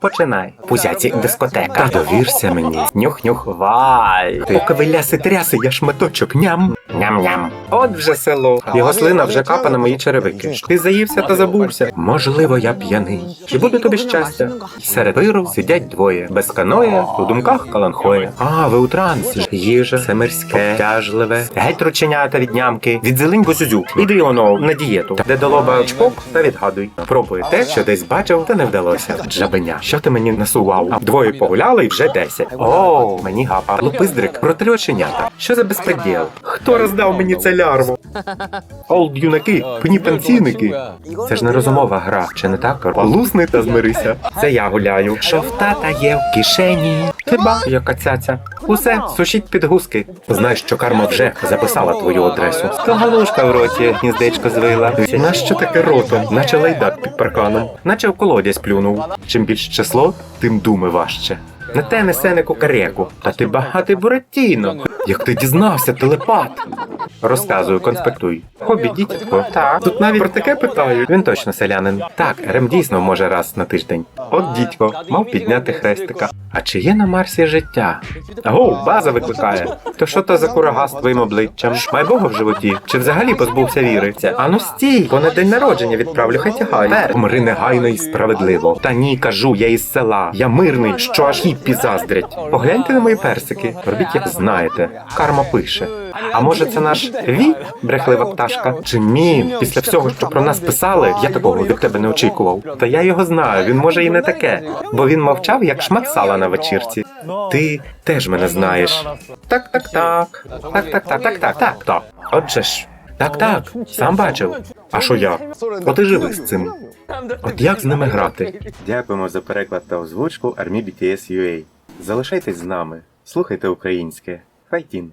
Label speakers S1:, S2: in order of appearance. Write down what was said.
S1: Починай. Пузяці дискотека. Та довірся мені. Нюх-нюх, вай. Поки ви ляси тряси, я шматочок ням. Ням-ням. От вже село. Його слина вже капа на мої черевики. Ти заївся та забувся. Можливо, я п'яний. Чи буде тобі щастя? Серед пиру сидять двоє. Без каноя, у думках каланхоя. А, ви у трансі. Їжа, це мирське, тяжливе. Геть рученята від нямки. Від зелень босюзю. Іди воно на дієту. Де до лоба чпок та відгадуй. Пробуй те, що десь бачив, та не вдалося. Джабеня. Що ти мені насував? Двоє погуляли і вже десять. О, мені гапа. Лупиздрик, протри оченята. Що за безпреділ? Хто роздав мені це лярву? Олд юнаки, пні пенсійники. Це ж не розумова гра, чи не так? Лусни та змирися. Це я гуляю. Що в тата є в кишені? Хіба яка цяця? Усе, сушіть підгузки. Знаєш, що карма вже записала твою адресу. Галушка в роті, гніздечко звила. Нащо таке ротом? Наче лайдак під парканом, наче в колодязь плюнув. Чим більше число, тим думи важче. Не те несе не кукареку, та ти багатий буратіно. Як ти дізнався, телепат? Розказую, конспектуй. Хобі, дітятко. Так. Тут навіть про таке питають. Він точно селянин. Так, Рем дійсно може раз на тиждень. От дідько, мав підняти хрестика. А чи є на Марсі життя? Аго, база викликає. То що то за курага з твоїм обличчям? Май Бога в животі? Чи взагалі позбувся віри? Це ану стій, бо на день народження відправлю, хай тягає. Помри негайно і справедливо. Та ні, кажу, я із села. Я мирний, що аж хіппі заздрять. Погляньте на мої персики. Робіть, як знаєте. Карма пише. А може це наш Ві, брехлива пташка? Чи мін? Після всього, що про нас писали, я такого від тебе не очікував. Та я його знаю, він може і не таке, бо він мовчав, як шмат сала на вечірці. Ти теж мене знаєш. Так, так. Так, так, так, так, так, так, так. Отже ж. Так, так, сам бачив. А що я? От і живи з цим. От як з ними грати? Дякуємо за переклад та озвучку Армі BTS UA. Залишайтесь з нами, слухайте українське. Файтін.